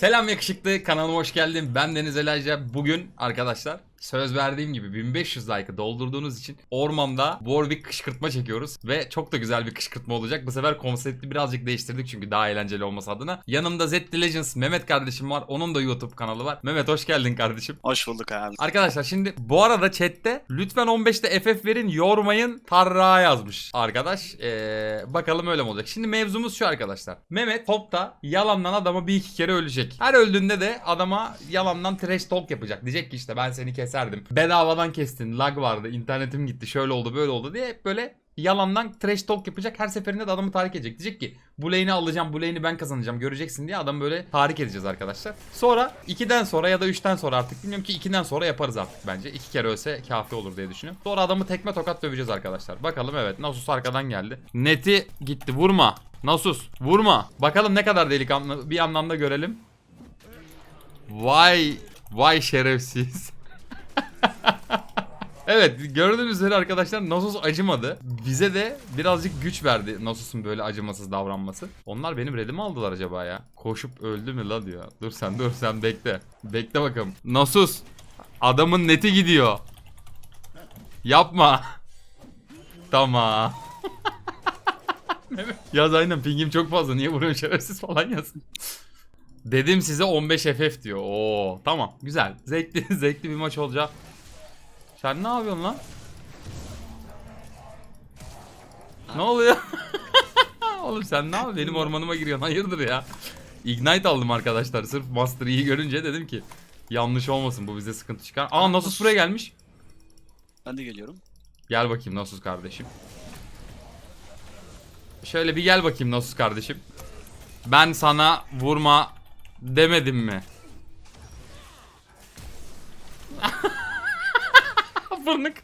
Selam yakışıklı kanalıma hoş geldin. Ben Deniz Elijah. Bugün arkadaşlar söz verdiğim gibi 1500 like'ı doldurduğunuz için ormanda Warwick kışkırtma çekiyoruz. Ve çok da güzel bir kışkırtma olacak. Bu sefer konsepti birazcık değiştirdik çünkü daha eğlenceli olması adına. Yanımda Z Legends Mehmet kardeşim var. Onun da YouTube kanalı var. Mehmet hoş geldin kardeşim. Hoş bulduk abi. Arkadaşlar şimdi bu arada chatte lütfen 15'te FF verin yormayın tarra yazmış arkadaş. Ee, bakalım öyle mi olacak. Şimdi mevzumuz şu arkadaşlar. Mehmet topta yalandan adama bir iki kere ölecek. Her öldüğünde de adama yalandan trash talk yapacak. Diyecek ki işte ben seni keserdim. Bedavadan kestin. Lag vardı. internetim gitti. Şöyle oldu böyle oldu diye hep böyle yalandan trash talk yapacak. Her seferinde de adamı tahrik edecek. Diyecek ki bu lane'i alacağım, bu lane'i ben kazanacağım göreceksin diye adamı böyle tahrik edeceğiz arkadaşlar. Sonra 2'den sonra ya da 3'ten sonra artık bilmiyorum ki 2'den sonra yaparız artık bence. 2 kere ölse kafi olur diye düşünüyorum. Sonra adamı tekme tokat döveceğiz arkadaşlar. Bakalım evet Nasus arkadan geldi. Neti gitti vurma. Nasus vurma. Bakalım ne kadar delikanlı bir yandan da görelim. Vay vay şerefsiz. Evet gördüğünüz üzere arkadaşlar Nasus acımadı. Bize de birazcık güç verdi Nasus'un böyle acımasız davranması. Onlar benim redimi aldılar acaba ya. Koşup öldü mü la diyor. Dur sen dur sen bekle. Bekle bakalım. Nasus adamın neti gidiyor. Yapma. Tamam. Yaz aynen pingim çok fazla niye vuruyorsun şerefsiz falan yazın. Dedim size 15 FF diyor. Oo tamam güzel. Zevkli zevkli bir maç olacak. Sen ne yapıyorsun lan? Ne oluyor? Oğlum sen ne yapıyorsun? Benim ormanıma giriyorsun. Hayırdır ya? Ignite aldım arkadaşlar. Sırf Master Yi'yi görünce dedim ki yanlış olmasın bu bize sıkıntı çıkar. Aa Nasus buraya gelmiş. Ben de geliyorum. Gel bakayım Nasus kardeşim. Şöyle bir gel bakayım Nasus kardeşim. Ben sana vurma demedim mi? Fırnık.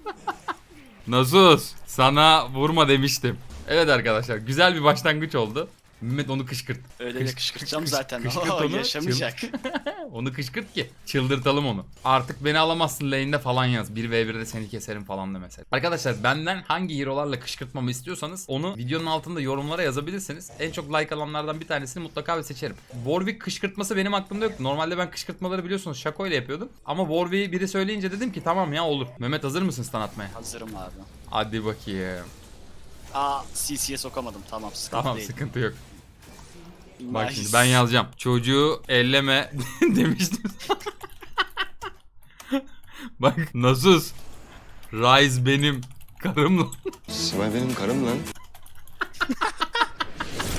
Nasus sana vurma demiştim. Evet arkadaşlar güzel bir başlangıç oldu. Mehmet onu kışkırt. Öyle Kış- de kışkırtacağım kış- zaten. kışkırt Oo, onu, yaşamayacak. Onu kışkırt ki çıldırtalım onu. Artık beni alamazsın lane'de falan yaz. 1v1'de seni keserim falan da mesela. Arkadaşlar benden hangi hero'larla kışkırtmamı istiyorsanız onu videonun altında yorumlara yazabilirsiniz. En çok like alanlardan bir tanesini mutlaka ve seçerim. Warwick kışkırtması benim aklımda yoktu. Normalde ben kışkırtmaları biliyorsunuz Şako ile yapıyordum. Ama Warwick'i biri söyleyince dedim ki tamam ya olur. Mehmet hazır mısın stun atmaya? Hazırım abi. Hadi bakayım. Aa CC'ye sokamadım. Tamam sıkıntı Tamam değil. sıkıntı yok. Bak Nice. şimdi ben yazacağım. Çocuğu elleme demiştim. Bak Nasus. Rise benim karımla. Simay benim karım lan.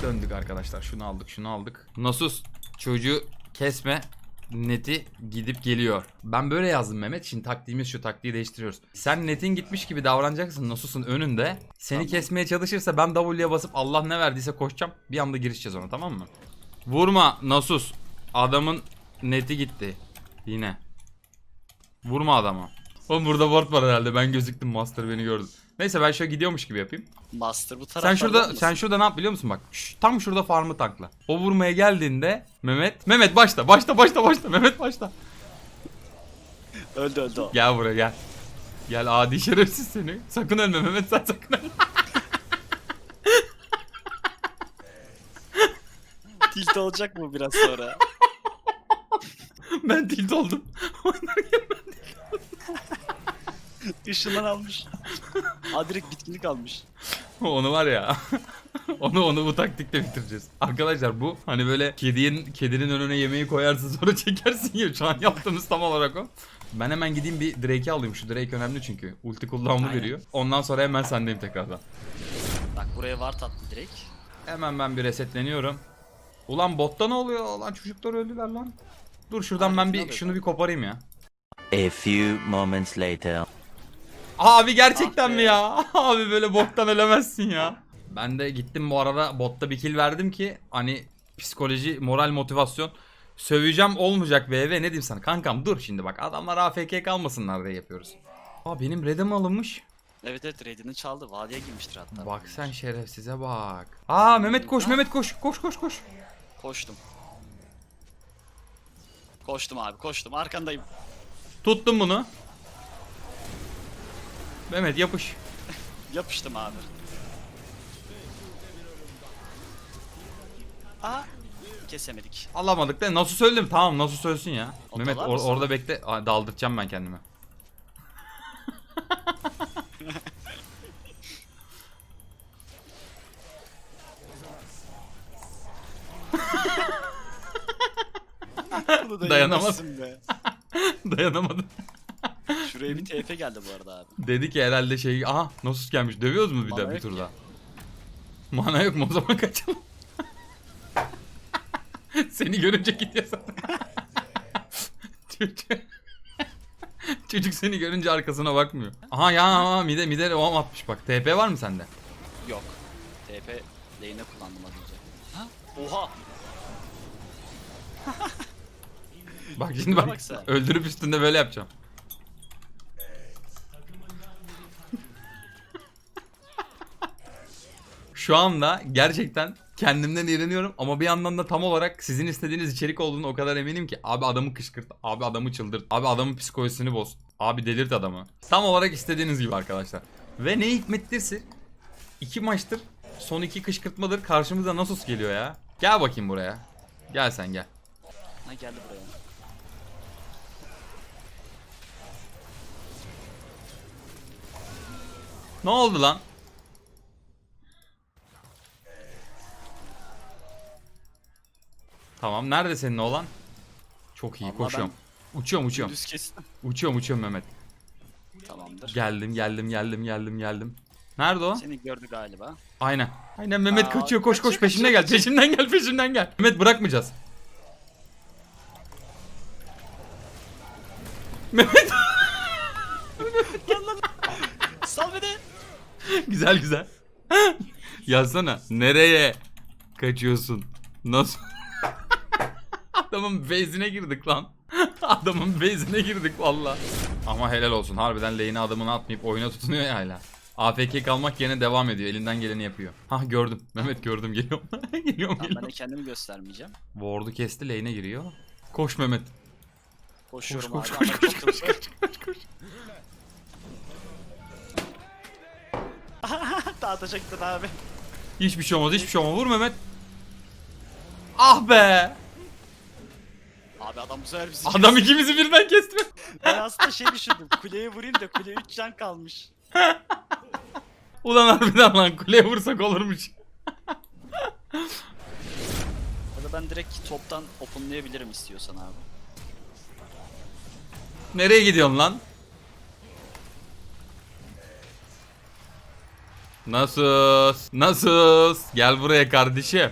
Döndük arkadaşlar. Şunu aldık, şunu aldık. Nasus çocuğu kesme. Neti gidip geliyor. Ben böyle yazdım Mehmet. Şimdi taktiğimiz şu taktiği değiştiriyoruz. Sen netin gitmiş gibi davranacaksın Nasus'un önünde. Seni Tamam. kesmeye çalışırsa ben W'ye basıp Allah ne verdiyse koşacağım. Bir anda girişeceğiz ona tamam mı? Vurma Nasus. Adamın neti gitti. Yine. Vurma adama. Oğlum burada ward var herhalde. Ben gözüktüm. Master beni gördü. Neyse ben şöyle gidiyormuş gibi yapayım. Master bu Sen tarafta. şurada sen şurada ne yap biliyor musun bak? Şş, tam şurada farmı tankla. O vurmaya geldiğinde Mehmet Mehmet başla başla başla başla Mehmet başla. Öldü öldü o. Gel buraya gel. Gel adi şerefsiz seni. Sakın ölme Mehmet sen sakın ölme. Tilt olacak mı biraz sonra? ben tilt oldum. Işından almış. Aa direkt bitkinlik almış. onu var ya. onu onu bu taktikle bitireceğiz. Arkadaşlar bu hani böyle kedinin kedinin önüne yemeği koyarsın sonra çekersin ya. Şu an yaptığımız tam olarak o. Ben hemen gideyim bir Drake'i alayım. Şu Drake önemli çünkü. Ulti kullanımı Aynen. veriyor. Ondan sonra hemen sendeyim tekrardan. Bak buraya var tatlı direkt. Hemen ben bir resetleniyorum. Ulan botta ne oluyor? Lan çocuklar öldüler lan. Dur şuradan ben Aletini bir şunu bir koparayım ya. A few moments later. Abi gerçekten Ah mi ya? Abi böyle bottan ölemezsin ya. Ben de gittim bu arada botta bir kill verdim ki hani psikoloji, moral, motivasyon. Söveceğim olmayacak BV ne diyeyim sana kankam dur şimdi bak adamlar AFK kalmasınlar diye yapıyoruz. Aa benim redem alınmış. Evet evet raidini çaldı. Vadiye girmiştir hatta. Bak sen şerefsize bak. Aa Mehmet koş Mehmet koş koş koş koş. Koştum. Koştum abi koştum. Arkandayım. Tuttum bunu. Mehmet yapış. Yapıştım abi. Aa kesemedik. Alamadık da nasıl söyledim? Tamam nasıl söylesin ya. O Mehmet or- mısın? orada bekle. Aa, Daldıracağım ben kendimi. Bunu Dayanamazsın be. Dayanamadım. Şuraya bir TP geldi bu arada abi. Dedi ki herhalde şey aha Nasus gelmiş. Dövüyoruz mu bir Mana de bir yok turda? Mana yok mu o zaman kaçalım. Seni görünce gidiyor sana. Çocuk. Çocuk seni görünce arkasına bakmıyor. Aha ya aha, mide mide ovam atmış bak. TP var mı sende? Yok. TP lane'e kullandım az önce. Ha? Oha! Bak şimdi bak. Öldürüp üstünde böyle yapacağım. Şu anda gerçekten kendimden iğreniyorum ama bir yandan da tam olarak sizin istediğiniz içerik olduğunu o kadar eminim ki abi adamı kışkırt, abi adamı çıldırt, abi adamın psikolojisini boz, abi delirt adamı. Tam olarak istediğiniz gibi arkadaşlar. Ve ne hikmettirse iki maçtır son iki kışkırtmadır karşımıza Nasus geliyor ya. Gel bakayım buraya. Gel sen gel. Ha geldi buraya. Ne oldu lan? Tamam nerede senin oğlan? Çok iyi Vallahi koşuyorum. Uçuyorum uçuyorum. Düz kestim. Uçuyorum uçuyorum Mehmet. Tamamdır. Geldim geldim geldim geldim geldim. Nerede o? Seni gördü galiba. Aynen. Aynen Mehmet Aa, kaçıyor koş koş kaçıyor, peşimden gel kaçıyor, peşimden gel peşimden gel. Mehmet bırakmayacağız. Mehmet Sal beni! güzel güzel. Yazsana nereye kaçıyorsun? Nasıl? Adamın base'ine girdik lan. Adamın base'ine girdik valla. Ama helal olsun. Harbiden lane'e adamını atmayıp oyuna tutunuyor ya hala. AFK kalmak yerine devam ediyor. Elinden geleni yapıyor. Hah gördüm. Mehmet gördüm. Geliyorum. geliyorum Tamam, ben geliyorum. de kendimi göstermeyeceğim. Ward'u kesti lane'e giriyor. Koş Mehmet. Koşuyorum Koş, abi koş, koş, çok koş, hızlı. koş, koş. Dağıtacaktın abi. Hiçbir şey olmaz. Hiçbir şey olmaz. Vur Mehmet. Ah be. Abi adam bu sefer bizi Adam ikimizi birden kesti. Ben aslında şey düşündüm. Kuleye vurayım da kule 3 can kalmış. Ulan harbiden lan kuleye vursak olurmuş. Ya da ben direkt toptan openlayabilirim istiyorsan abi. Nereye gidiyorsun lan? Nasus? Nasus? Gel buraya kardeşim.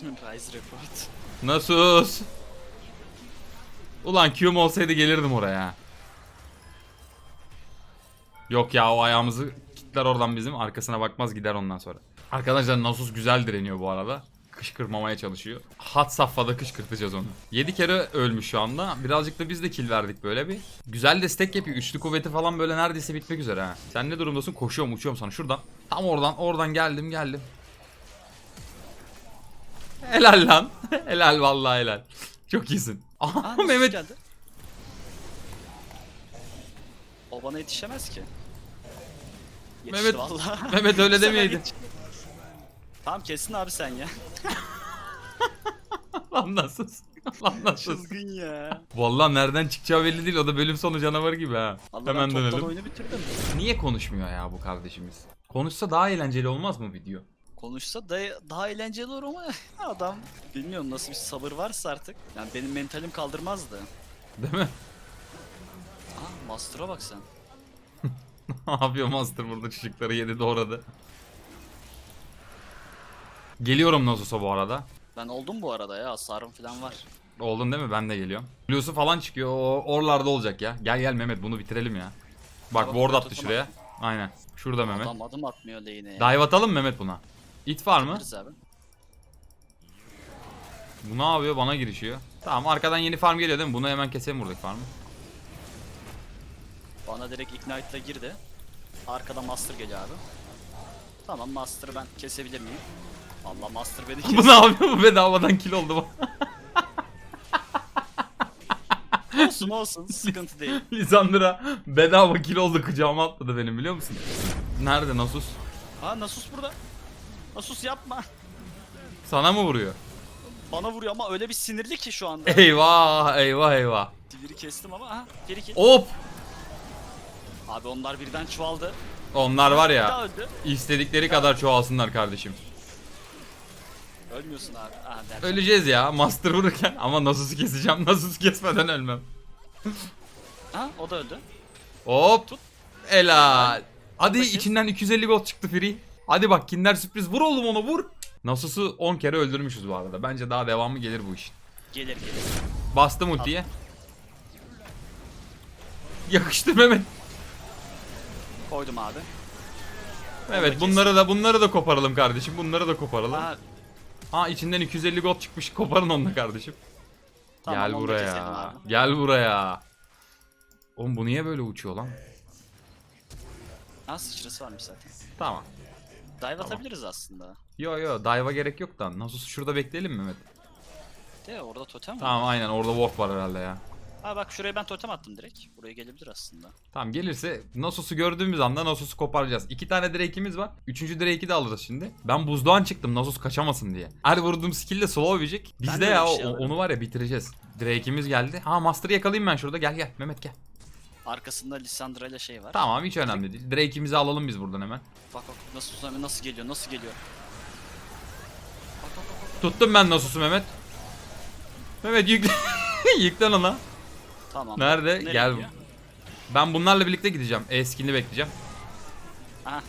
Rise report. Nasus? Ulan Q'm olsaydı gelirdim oraya. Yok ya o ayağımızı kitler oradan bizim arkasına bakmaz gider ondan sonra. Arkadaşlar Nasus güzel direniyor bu arada. Kışkırmamaya çalışıyor. Hat safhada kışkırtacağız onu. 7 kere ölmüş şu anda. Birazcık da biz de kill verdik böyle bir. Güzel destek yapıyor. Üçlü kuvveti falan böyle neredeyse bitmek üzere ha. Sen ne durumdasın? Koşuyorum uçuyorum sana şuradan. Tam oradan oradan geldim geldim. Helal lan. helal vallahi helal. Çok iyisin. Aha Aa, Mehmet geldi? O bana yetişemez ki. Yetişti Mehmet- vallahi. Mehmet öyle yetişti. Tamam kessin abi sen ya. Lan nasıl? Lan nasıl? Çılgın ya. Vallahi nereden çıkacağı belli değil. O da bölüm sonu canavarı gibi ha. Allah Hemen dönelim. oyunu bitirdim. Niye konuşmuyor ya bu kardeşimiz? Konuşsa daha eğlenceli olmaz mı video? Konuşsa da daha eğlenceli olur ama adam bilmiyorum nasıl bir sabır varsa artık. Yani benim mentalim kaldırmazdı. Değil mi? Aa Master'a bak sen. ne yapıyor Master burada çocukları yedi doğradı. Geliyorum Nasus'a bu arada. Ben oldum bu arada ya hasarım falan var. Oldun değil mi? Ben de geliyorum. Blue'su falan çıkıyor. O oralarda olacak ya. Gel gel Mehmet bunu bitirelim ya. Bak ward attı şuraya. Aynen. Şurada Mehmet. Adam adım atmıyor lane'e ya. Dive atalım Mehmet buna. It var mı? Yaparız abi. Bu ne yapıyor? Bana girişiyor. Tamam arkadan yeni farm geliyor değil mi? Bunu hemen keselim buradaki farmı. Bana direkt Ignite'la girdi. Arkada Master geliyor abi. Tamam Master'ı ben kesebilir miyim? Allah Master beni bu kes. ne yapıyor? Bu bedavadan kill oldu bu. olsun olsun sıkıntı değil. Lisandra bedava kill oldu kucağıma atladı benim biliyor musun? Nerede Nasus? Ha Nasus burada. Nasus yapma. Sana mı vuruyor? Bana vuruyor ama öyle bir sinirli ki şu anda. Eyvah eyvah eyvah. Diviri kestim ama aha geri kill. Hop. Abi onlar birden çoğaldı. Onlar var Bir ya öldü. istedikleri kadar çoğalsınlar kardeşim. Ölmüyorsun abi. Aha derken. Öleceğiz ya master vururken ama Nasus'u keseceğim. Nasus'u kesmeden ölmem. Ha o da öldü. Hop. Helal. Hadi Bakayım. içinden 250 gold çıktı free. Hadi bak kinder sürpriz vur oğlum onu vur. Nasus'u 10 kere öldürmüşüz bu arada. Bence daha devamı gelir bu işin. Gelir gelir. Bastım ultiye. Yakıştır Mehmet. Koydum abi. Evet bunları da bunları da koparalım kardeşim. Bunları da koparalım. Ha, Ha içinden 250 gold çıkmış. Koparın onu da kardeşim. tamam, Gel onu da keselim buraya. abi. Gel buraya. Oğlum bu niye böyle uçuyor lan? Ha sıçrası varmış zaten. Tamam. Dive atabiliriz aslında. Yo yo dive'a gerek yok da. Nasıl şurada bekleyelim mi Mehmet? De orada totem var. Tamam aynen orada ward var herhalde ya. Ha bak şuraya ben totem attım direkt. Buraya gelebilir aslında. Tamam gelirse Nasus'u gördüğümüz anda Nasus'u koparacağız. İki tane Drake'imiz var. Üçüncü Drake'i de alırız şimdi. Ben buzluğan çıktım Nasus kaçamasın diye. Her vurduğum skill de slow Bizde ya o- şey onu var ya bitireceğiz. Drake'imiz geldi. Ha Master'ı yakalayayım ben şurada. Gel gel Mehmet gel. Arkasında Lissandra ile şey var. Tamam hiç önemli değil. Drake'imizi alalım biz buradan hemen. Bak bak nasıl Tsunami nasıl geliyor nasıl geliyor. Bak bak bak. bak. Tuttum ben Nasus'u Mehmet. Mehmet yük yüklen ona. Tamam. Nerede? Nereye Gel. gidiyor? Ben bunlarla birlikte gideceğim. E-skin'i bekleyeceğim. Aha.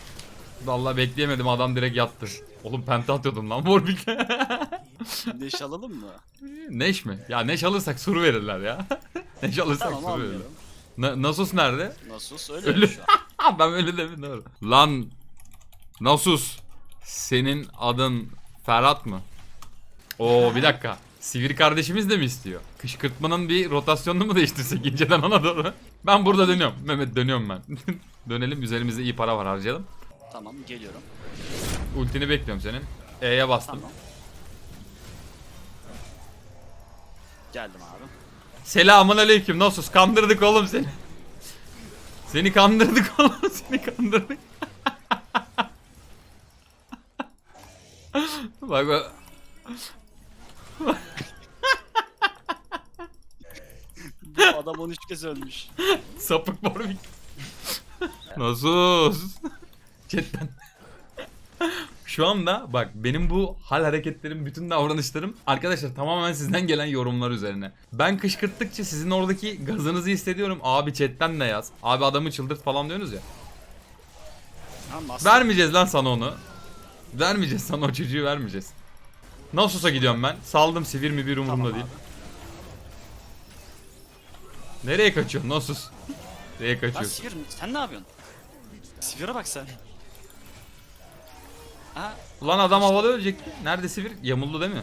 Vallahi bekleyemedim adam direkt yattı. Oğlum penta atıyordum lan Warwick. Neş alalım mı? Neş mi? Ya Neş alırsak sur verirler ya. Neş alırsak Tamam sur verirler. almıyorum. Na- Nasus nerede? Nasus öyle şu an. Ha ben öyle demin doğru. Lan Nasus senin adın Ferhat mı? Oo bir dakika. Sivri kardeşimiz de mi istiyor? Kışkırtmanın bir rotasyonunu mu değiştirsek inceden ona doğru? Ben burada dönüyorum. Mehmet dönüyorum ben. Dönelim üzerimizde iyi para var harcayalım. Tamam geliyorum. Ultini bekliyorum senin. E'ye bastım. Tamam. Geldim abi. Selamun aleyküm Nasus kandırdık oğlum seni. Seni kandırdık oğlum seni kandırdık. bak bak. Bu adam 13 kez ölmüş. Sapık Warwick. Nasus. Chatten. Şu anda bak benim bu hal hareketlerim, bütün davranışlarım arkadaşlar tamamen sizden gelen yorumlar üzerine. Ben kışkırttıkça sizin oradaki gazınızı hissediyorum. Abi chatten de yaz. Abi adamı çıldırt falan diyorsunuz ya. Vermeyeceğiz lan sana onu. Vermeyeceğiz sana o çocuğu vermeyeceğiz. Nasus'a gidiyorum ben. Saldım sivir mi bir umurumda Tamam değil. Nereye kaçıyorsun Nasus? Nereye Lan kaçıyorsun? Sivir sen ne yapıyorsun? Sivir'e bak sen. Aha, Ulan adam havada ölecekti. Nerede sivir? Yamuldu değil mi?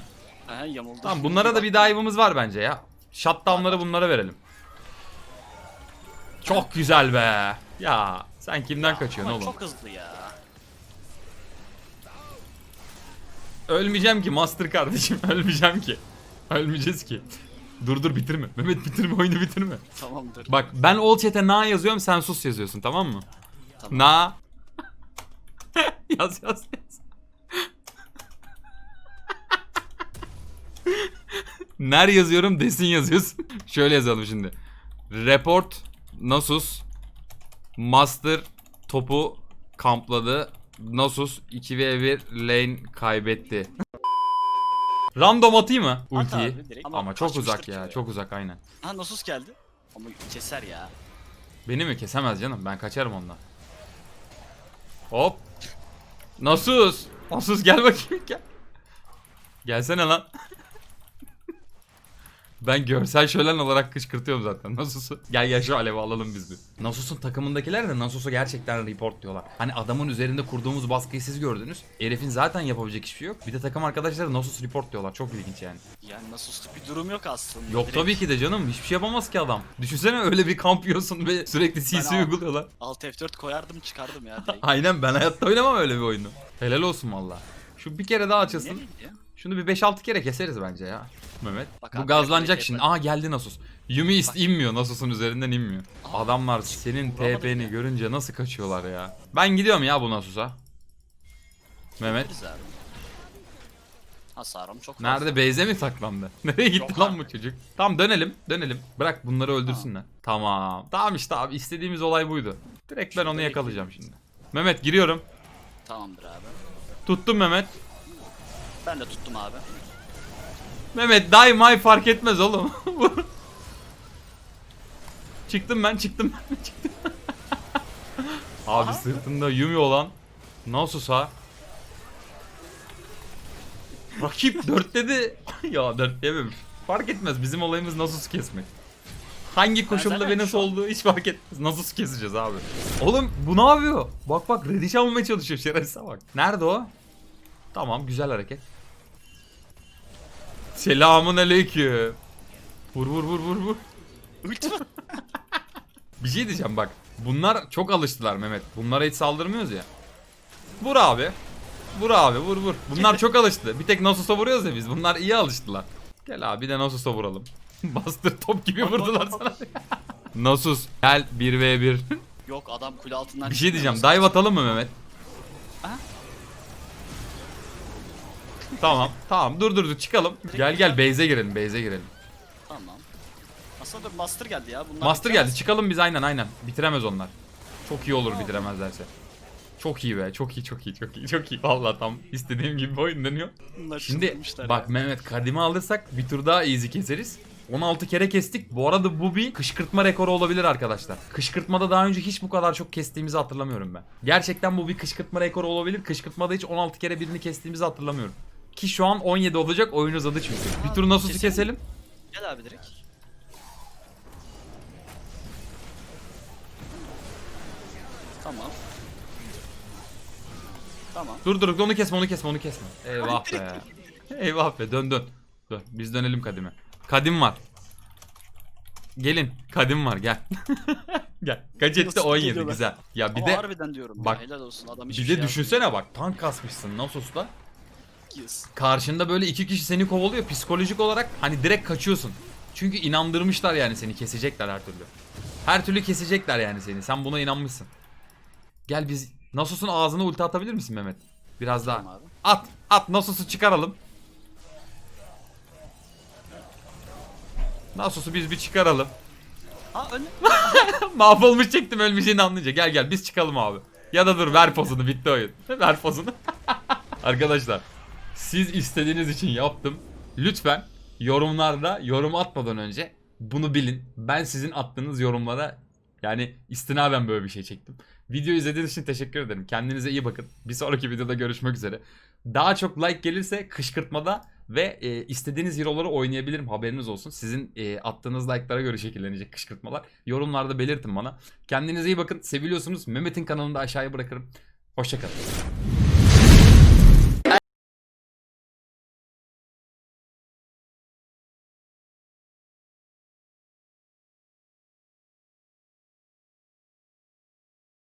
aha yamuldu. Tamam bunlara da bir dive'ımız var bence ya. Shutdown'ları bunlara verelim. Çok güzel be. Ya sen kimden kaçıyorsun Ama oğlum? çok hızlı ya. Ölmeyeceğim ki Master kardeşim. Ölmeyeceğim ki. Ölmeyeceğiz ki. Dur dur bitirme. Mehmet bitirme oyunu bitirme. Tamamdır. Bak ben all chat'e na yazıyorum sen sus yazıyorsun tamam mı? Tamam. Na. yaz yaz Ner yazıyorum desin yazıyorsun. Şöyle yazalım şimdi. Report Nasus Master topu kampladı. Nasus 2v1 lane kaybetti. Random atayım mı At ultiyi? abi direkt. Ama çok uzak ya, ki. çok uzak aynen. Ha Nasus geldi. Ama keser ya. Beni mi kesemez canım? Ben kaçarım ondan. Hop. Nasus. Nasus gel bakayım gel. Gelsene lan. Ben görsel şölen olarak kışkırtıyorum zaten Nasus'u. Gel gel şu alevi alalım biz bir. Nasus'un takımındakiler de Nasus'u gerçekten report diyorlar. Hani adamın üzerinde kurduğumuz baskıyı siz gördünüz. Herifin zaten yapabilecek hiçbir şey yok. Bir de takım arkadaşları Nasus report diyorlar. Çok ilginç yani. Yani Nasusluk bir durum yok aslında. Yok Direkt tabii ki de canım. Hiçbir şey yapamaz ki adam. Düşünsene öyle bir kamp yiyorsun ve sürekli CC Ben al- uyguluyorlar. Alt F4 koyardım çıkardım ya direkt. Aynen ben hayatta oynamam öyle bir oyunu. Helal olsun valla. Şu bir kere daha açılsın. Nereye gidiyor? Şunu bir 5-6 kere keseriz bence ya. Mehmet. Bak Bu abi, gazlanacak şimdi. yapar. Aa geldi Nasus. Yumi ist inmiyor. Nasus'un üzerinden inmiyor. Aa, Adamlar senin TP'ni ya. görünce nasıl kaçıyorlar ya. Ben gidiyorum ya bu Nasus'a. Mehmet. Hasarım çok fazla. Nerede Beyze mi saklandı? Nereye gitti Yok lan abi. bu çocuk? Tamam dönelim dönelim. Bırak bunları öldürsünler. Tamam. Tamam işte abi istediğimiz olay buydu. Direkt ben onu yakalayacağım şimdi. Mehmet giriyorum. Tamamdır abi. Tuttum Mehmet. Ben de tuttum abi. Mehmet daima fark etmez oğlum. çıktım ben çıktım ben çıktım. Abi Aha. sırtında Yumi olan Nasus'a Rakip dörtledi. ya dörtleyememiş. Fark etmez bizim olayımız Nasus'u kesmek. Hangi koşulda ve nasıl olduğu hiç fark etmez. Nasus'u keseceğiz abi. Oğlum bu ne yapıyor? Bak bak Rediş almaya çalışıyor şerefsize bak. Nerede o? Tamam güzel hareket. Selamun aleyküm. Vur vur vur vur vur. Ulti mi? Bir şey diyeceğim bak. Bunlar çok alıştılar Mehmet. Bunlara hiç saldırmıyoruz ya. Vur abi. Vur abi vur vur. Bunlar çok alıştı. Bir tek Nasus'a vuruyoruz ya biz. Bunlar iyi alıştılar. Gel abi bir de Nasus'a vuralım. Bastır top gibi vurdular sana. Nasus gel 1v1. Yok adam kule altından bir şey diyeceğim. Dive atalım mı Mehmet? Tamam tamam dur dur dur çıkalım. Gel gel base'e girelim base'e girelim. Tamam. Aslında Master geldi ya. Bunlar Master bitiremez. geldi çıkalım biz aynen aynen. Bitiremez onlar. Çok iyi olur bitiremezlerse. Çok iyi be çok iyi çok iyi çok iyi çok iyi. Vallahi tam istediğim gibi oyun dönüyor. Bunlar Şimdi çıldırmışlar bak ya. Mehmet kadimi alırsak bir tur daha easy keseriz. 16 kere kestik. Bu arada bu bir kışkırtma rekoru olabilir arkadaşlar. Kışkırtmada daha önce hiç bu kadar çok kestiğimizi hatırlamıyorum ben. Gerçekten bu bir kışkırtma rekoru olabilir. Kışkırtmada hiç 16 kere birini kestiğimizi hatırlamıyorum. Ki şu an 17 olacak oyun uzadı çünkü. Bir tur Nasus'u keselim. keselim. Gel abi direkt. Tamam. Tamam. Dur dur onu kesme onu kesme onu kesme. Eyvah be. Eyvah be dön dön. Dur biz dönelim kadime. Kadim var. Gelin kadim var gel. gel. Nasıl 17 geliyorlar? güzel. Ya bir Ama de harbiden diyorum bak, ya helal olsun adam bir hiçbir de şey düşünsene bak tank kasmışsın Nasus'ta. Karşında böyle iki kişi seni kovalıyor psikolojik olarak hani direkt kaçıyorsun. Çünkü inandırmışlar yani seni kesecekler her türlü. Her türlü kesecekler yani seni. Sen buna inanmışsın. Gel biz Nasus'un ağzına ulti atabilir misin Mehmet? Biraz daha. Tamam. At. At Nasus'u çıkaralım. Nasus'u biz bir çıkaralım. Ha önü. Mahvolmuş çektim ölmeyeceğini anlayınca. Gel gel biz çıkalım abi. Ya da dur ver pozunu bitti oyun. ver pozunu. Arkadaşlar siz istediğiniz için yaptım. Lütfen yorumlarda yorum atmadan önce bunu bilin. Ben sizin attığınız yorumlara yani istinaden böyle bir şey çektim. Video izlediğiniz için teşekkür ederim. Kendinize iyi bakın. Bir sonraki videoda görüşmek üzere. Daha çok like gelirse kışkırtmada ve e, istediğiniz hero'ları oynayabilirim haberiniz olsun. Sizin e, attığınız like'lara göre şekillenecek kışkırtmalar. Yorumlarda belirtin bana. Kendinize iyi bakın. Seviliyorsunuz. Mehmet'in kanalını da aşağıya bırakırım. Hoşçakalın.